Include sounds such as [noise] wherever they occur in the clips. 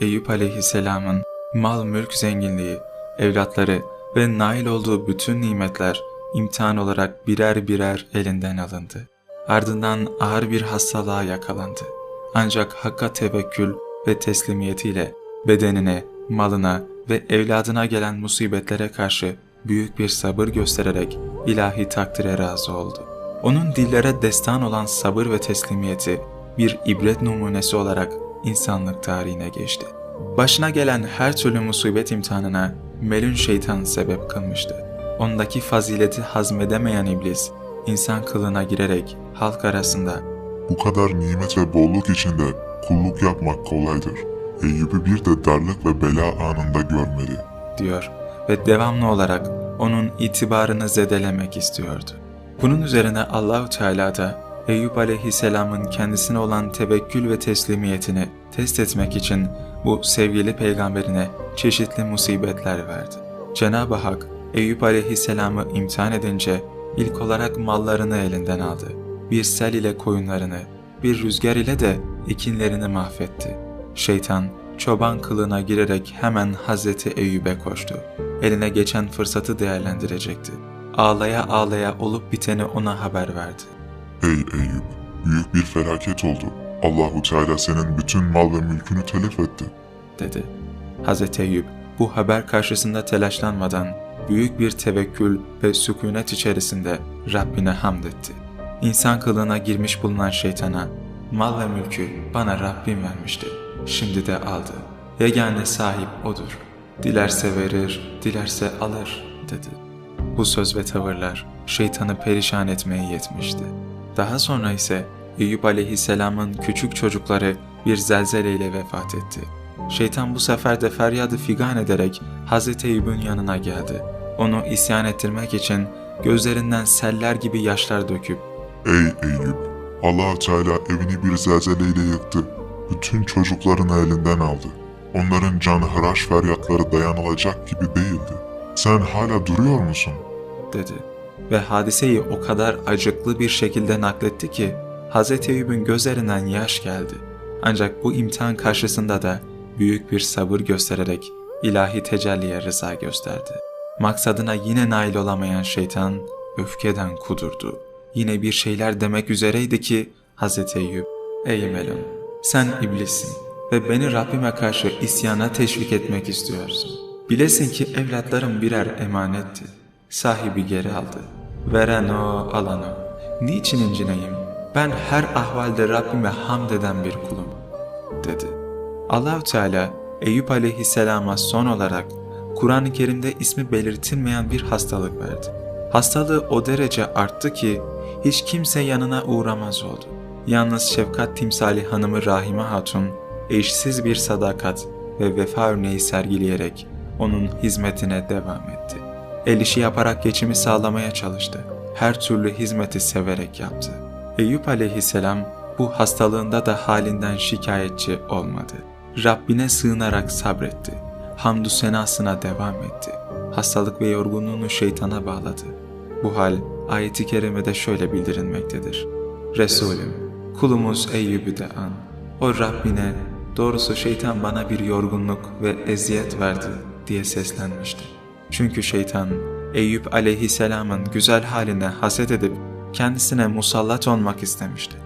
Eyüp aleyhisselamın mal mülk zenginliği, evlatları ve nail olduğu bütün nimetler imtihan olarak birer birer elinden alındı. Ardından ağır bir hastalığa yakalandı. Ancak Hakk'a tevekkül ve teslimiyetiyle bedenine, malına ve evladına gelen musibetlere karşı büyük bir sabır göstererek ilahi takdire razı oldu. Onun dillere destan olan sabır ve teslimiyeti bir ibret numunesi olarak insanlık tarihine geçti. Başına gelen her türlü musibet imtihanına melun şeytan sebep kılmıştı. Ondaki fazileti hazmedemeyen iblis, insan kılığına girerek halk arasında Bu kadar nimet ve bolluk içinde kulluk yapmak kolaydır. Eyüp'ü bir de darlık ve bela anında görmeli. diyor ve devamlı olarak onun itibarını zedelemek istiyordu. Bunun üzerine Allahu Teala da Eyüp Aleyhisselam'ın kendisine olan tevekkül ve teslimiyetini test etmek için bu sevgili peygamberine çeşitli musibetler verdi. Cenab-ı Hak Eyüp Aleyhisselam'ı imtihan edince ilk olarak mallarını elinden aldı. Bir sel ile koyunlarını, bir rüzgar ile de ekinlerini mahvetti. Şeytan çoban kılığına girerek hemen Hazreti Eyüp'e koştu. Eline geçen fırsatı değerlendirecekti. Ağlaya ağlaya olup biteni ona haber verdi. Ey Eyüp! Büyük bir felaket oldu. Allahu Teala senin bütün mal ve mülkünü telef etti. dedi. Hazreti Eyüp bu haber karşısında telaşlanmadan büyük bir tevekkül ve sükunet içerisinde Rabbine hamd etti. İnsan kılığına girmiş bulunan şeytana mal ve mülkü bana Rabbim vermişti. Şimdi de aldı. Yegane sahip odur. Dilerse verir, dilerse alır dedi. Bu söz ve tavırlar şeytanı perişan etmeye yetmişti. Daha sonra ise Eyüp aleyhisselamın küçük çocukları bir zelzeleyle vefat etti. Şeytan bu sefer de feryadı figan ederek Hazreti Eyüp'ün yanına geldi. Onu isyan ettirmek için gözlerinden seller gibi yaşlar döküp Ey Eyüp! allah Teala evini bir zelzeleyle yıktı. Bütün çocuklarını elinden aldı. Onların canı hıraş feryatları dayanılacak gibi değildi. Sen hala duruyor musun? dedi. Ve hadiseyi o kadar acıklı bir şekilde nakletti ki Hazreti Eyüp'ün gözlerinden yaş geldi. Ancak bu imtihan karşısında da büyük bir sabır göstererek ilahi tecelliye rıza gösterdi. Maksadına yine nail olamayan şeytan öfkeden kudurdu. Yine bir şeyler demek üzereydi ki Hazreti Eyüp, ''Ey Melun, sen iblissin ve beni Rabbime karşı isyana teşvik etmek istiyorsun. Bilesin ki evlatlarım birer emanetti. Sahibi geri aldı. Veren o, alan o. Niçin incineyim? Ben her ahvalde Rabbime hamd eden bir kulum.'' dedi. Allahü Teala Eyüp aleyhisselama son olarak Kur'an-ı Kerim'de ismi belirtilmeyen bir hastalık verdi. Hastalığı o derece arttı ki hiç kimse yanına uğramaz oldu. Yalnız şefkat timsali hanımı Rahime Hatun eşsiz bir sadakat ve vefa örneği sergileyerek onun hizmetine devam etti. El işi yaparak geçimi sağlamaya çalıştı. Her türlü hizmeti severek yaptı. Eyüp aleyhisselam bu hastalığında da halinden şikayetçi olmadı. Rabbine sığınarak sabretti. Hamdü senasına devam etti. Hastalık ve yorgunluğunu şeytana bağladı. Bu hal ayeti kerimede şöyle bildirilmektedir. Resulüm, kulumuz Eyyub'u de an. O Rabbine, doğrusu şeytan bana bir yorgunluk ve eziyet verdi diye seslenmişti. Çünkü şeytan, Eyüp aleyhisselamın güzel haline haset edip kendisine musallat olmak istemişti.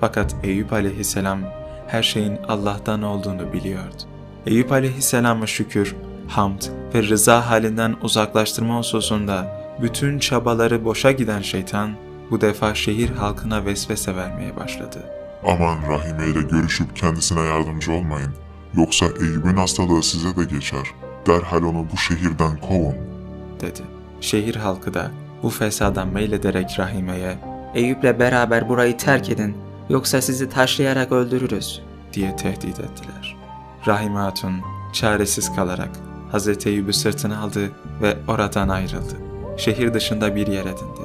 Fakat Eyüp aleyhisselam her şeyin Allah'tan olduğunu biliyordu. Eyüp aleyhisselama şükür, hamd ve rıza halinden uzaklaştırma hususunda bütün çabaları boşa giden şeytan bu defa şehir halkına vesvese vermeye başladı. Aman Rahime ile görüşüp kendisine yardımcı olmayın. Yoksa Eyüp'ün hastalığı size de geçer. Derhal onu bu şehirden kovun. dedi. Şehir halkı da bu fesada meylederek Rahime'ye Eyüp'le beraber burayı terk edin yoksa sizi taşlayarak öldürürüz. diye tehdit ettiler. Rahime Hatun çaresiz kalarak Hazreti Eyüp'ü sırtına aldı ve oradan ayrıldı. Şehir dışında bir yer edindi.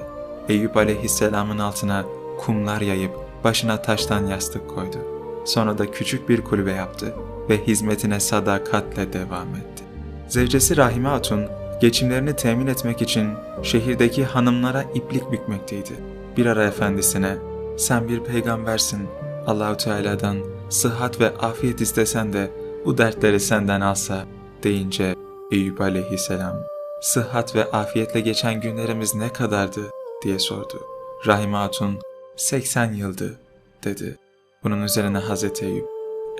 Eyüp aleyhisselamın altına kumlar yayıp başına taştan yastık koydu. Sonra da küçük bir kulübe yaptı ve hizmetine sadakatle devam etti. Zevcesi Rahime Hatun geçimlerini temin etmek için şehirdeki hanımlara iplik bükmekteydi. Bir ara efendisine sen bir peygambersin Allahu Teala'dan sıhhat ve afiyet istesen de bu dertleri senden alsa deyince Eyüp aleyhisselam sıhhat ve afiyetle geçen günlerimiz ne kadardı diye sordu. Rahime Hatun 80 yıldı dedi. Bunun üzerine Hazreti Eyüp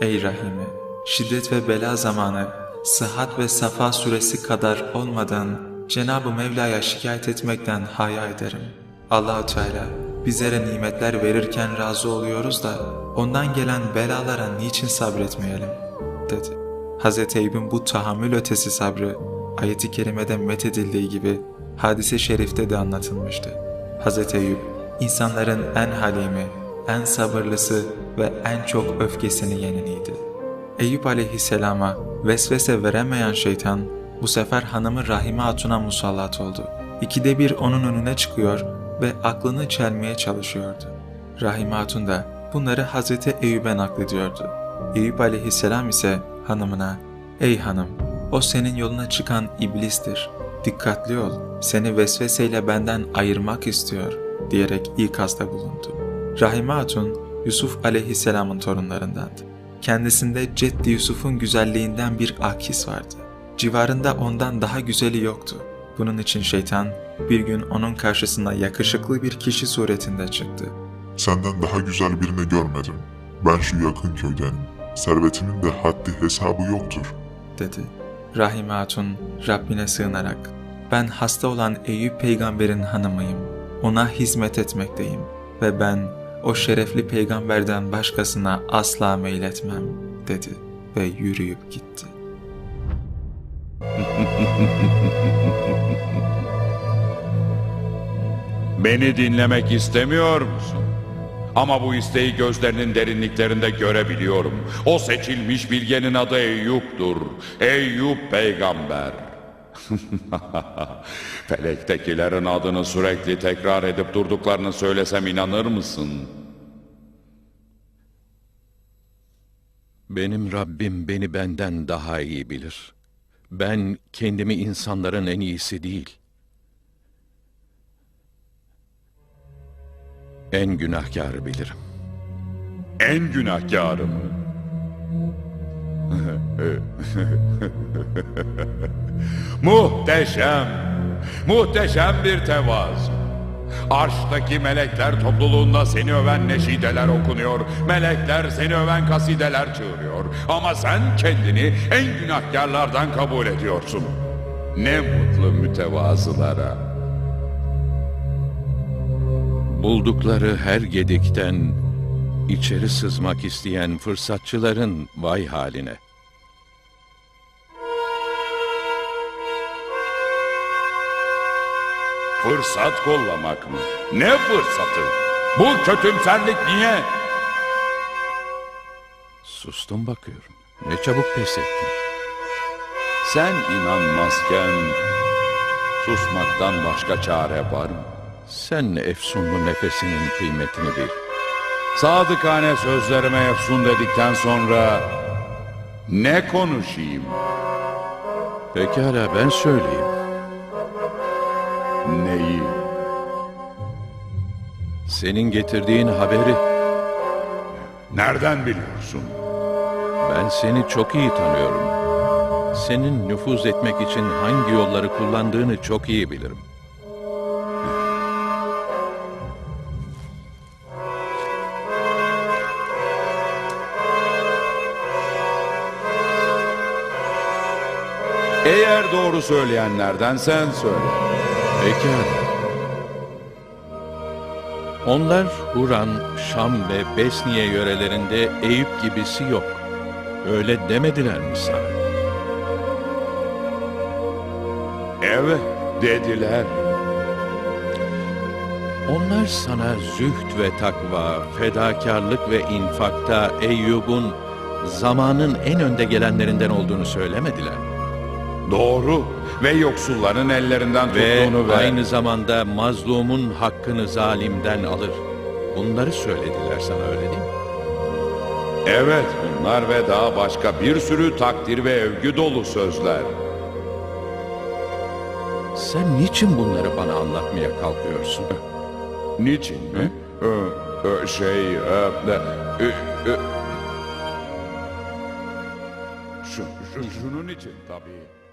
Ey Rahime şiddet ve bela zamanı sıhhat ve safa süresi kadar olmadan Cenab-ı Mevla'ya şikayet etmekten haya ederim. Allahu Teala bizlere nimetler verirken razı oluyoruz da ondan gelen belalara niçin sabretmeyelim dedi. Hz. Eyüp'ün bu tahammül ötesi sabrı ayeti kerimede methedildiği gibi hadise şerifte de anlatılmıştı. Hz. Eyüp insanların en halimi, en sabırlısı ve en çok öfkesini yeneniydi. Eyüp aleyhisselama vesvese veremeyen şeytan bu sefer hanımı Rahime Hatun'a musallat oldu. İkide bir onun önüne çıkıyor ve aklını çelmeye çalışıyordu. Rahime Hatun da bunları Hazreti Eyüp'e naklediyordu. Eyüp aleyhisselam ise hanımına ''Ey hanım, o senin yoluna çıkan iblistir. Dikkatli ol, seni vesveseyle benden ayırmak istiyor.'' diyerek ikazda bulundu. Rahime Hatun, Yusuf aleyhisselamın torunlarındandı. Kendisinde Ceddi Yusuf'un güzelliğinden bir akis vardı. Civarında ondan daha güzeli yoktu. Bunun için şeytan bir gün onun karşısına yakışıklı bir kişi suretinde çıktı. Senden daha güzel birini görmedim. Ben şu yakın köydenim. Servetimin de haddi hesabı yoktur. dedi. Rahime Hatun Rabbine sığınarak ben hasta olan Eyüp peygamberin hanımıyım. Ona hizmet etmekteyim ve ben o şerefli peygamberden başkasına asla meyletmem dedi ve yürüyüp gitti. [laughs] Beni dinlemek istemiyor musun? Ama bu isteği gözlerinin derinliklerinde görebiliyorum. O seçilmiş bilgenin adı Eyüp'tur. Eyüp peygamber. [laughs] Felektekilerin adını sürekli tekrar edip durduklarını söylesem inanır mısın? Benim Rabbim beni benden daha iyi bilir. Ben kendimi insanların en iyisi değil. En günahkarı bilirim. En günahkarı mı? [laughs] Muhteşem, muhteşem bir tevazu. Arştaki melekler topluluğunda seni öven neşideler okunuyor. Melekler seni öven kasideler çığırıyor. Ama sen kendini en günahkarlardan kabul ediyorsun. Ne mutlu mütevazılara. Buldukları her gedikten içeri sızmak isteyen fırsatçıların vay haline. Fırsat kollamak mı? Ne fırsatı? Bu kötümserlik niye? Sustum bakıyorum. Ne çabuk pes ettin. Sen inanmazken susmaktan başka çare var mı? Sen efsunlu nefesinin kıymetini bil. Sadıkane sözlerime efsun dedikten sonra ne konuşayım? Pekala ben söyleyeyim. Neyi? Senin getirdiğin haberi Nereden biliyorsun? ben seni çok iyi tanıyorum. Senin nüfuz etmek için hangi yolları kullandığını çok iyi bilirim. Eğer doğru söyleyenlerden sen söyle. Pekala. Onlar Huran, Şam ve Besniye yörelerinde Eyüp gibisi yok. Öyle demediler mi sana? Evet dediler. Onlar sana zühd ve takva, fedakarlık ve infakta Eyyub'un zamanın en önde gelenlerinden olduğunu söylemediler. Doğru ve yoksulların ellerinden Ve tuttuğunu ve... aynı zamanda mazlumun hakkını zalimden alır. Bunları söylediler sana öyle değil mi? Evet bunlar ve daha başka bir sürü takdir ve övgü dolu sözler. Sen niçin bunları bana anlatmaya kalkıyorsun? Niçin mi? Ee, e, şey... e, e, e, e. Şu, şu- şunun için tabii.